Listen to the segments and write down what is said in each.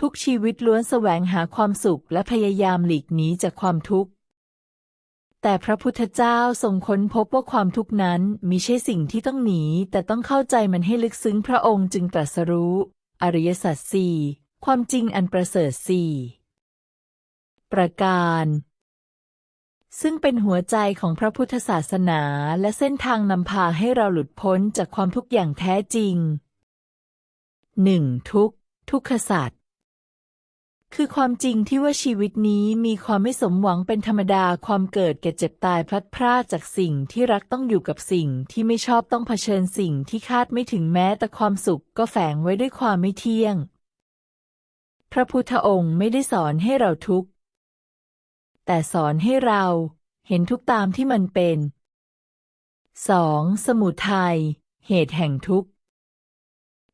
ทุกชีวิตล้วนแสวงหาความสุขและพยายามหลีกหนีจากความทุกข์ แต่พระพุทธเจ้าทรงค้นพบว่าความทุกข์นั้นมิใช่สิ่งที่ต้องหนี แต่ต้องเข้าใจมันให้ลึกซึ้งพระองค์จึงตรัสรู้ อริยสัจสี่ความจริงอันประเสริฐสี่ประการ ซึ่งเป็นหัวใจของพระพุทธศาสนาและเส้นทางนำพาให้เราหลุดพ้นจากความทุกข์อย่างแท้จริง 1. ทุกข์ทุกขศาสัจ คือความจริงที่ว่าชีวิตนี้มีความไม่สมหวังเป็นธรรมดาความเกิดแก่เจ็บตายพลัดพรากจากสิ่งที่รักต้องอยู่กับสิ่งที่ไม่ชอบต้องเผชิญสิ่งที่คาดไม่ถึงแม้แต่ความสุขก็แฝงไว้ด้วยความไม่เที่ยง พระพุทธองค์ไม่ได้สอนให้เราทุกข์ แต่สอนให้เราเห็นทุกตามที่มันเป็น 2. สมุทัยเหตุแห่งทุกข์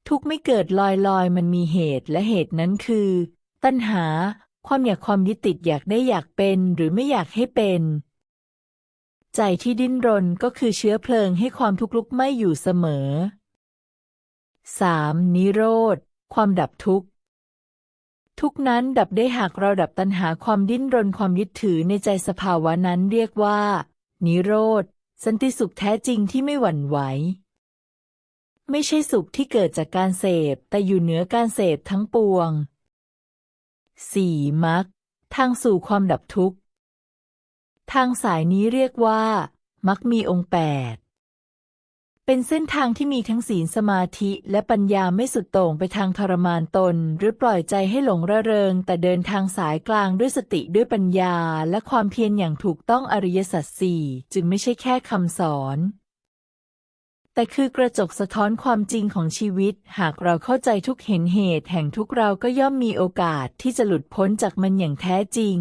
ทุกข์ไม่เกิดลอยๆมันมีเหตุและเหตุนั้นคือ ตัณหา ความอยากความยึดติดอยากได้อยากเป็นหรือไม่อยากให้เป็น ใจที่ดิ้นรนก็คือเชื้อเพลิงให้ความทุกข์ลุกไหม้อยู่เสมอ 3. นิโรธ ความดับทุกข์ ทุกนั้นดับได้หากเราดับตัณหาความดิ้นรนความยึดถือในใจสภาวะนั้นเรียกว่า นิโรธ สันติสุขแท้จริงที่ไม่หวั่นไหวไม่ใช่สุขที่เกิดจากการเสพ แต่อยู่เหนือการเสพทั้งปวง 4. มรรคทางสู่ความดับทุกข์ ทางสายนี้เรียกว่ามักมีองค์แปดเป็นเส้นทางที่มีทั้งศีลสมาธิและปัญญาไม่สุดโต่งไปทางทรมานตน หรือปล่อยใจให้หลงระเริง แต่เดินทางสายกลางด้วยสติด้วยปัญญาและความเพียรอย่างถูกต้องอริยสัจสี่จึงไม่ใช่แค่คำสอน แต่คือกระจกสะท้อนความจริงของชีวิต หากเราเข้าใจทุกเห็นเหตุแห่งทุกเราก็ย่อมมีโอกาสที่จะหลุดพ้นจากมันอย่างแท้จริง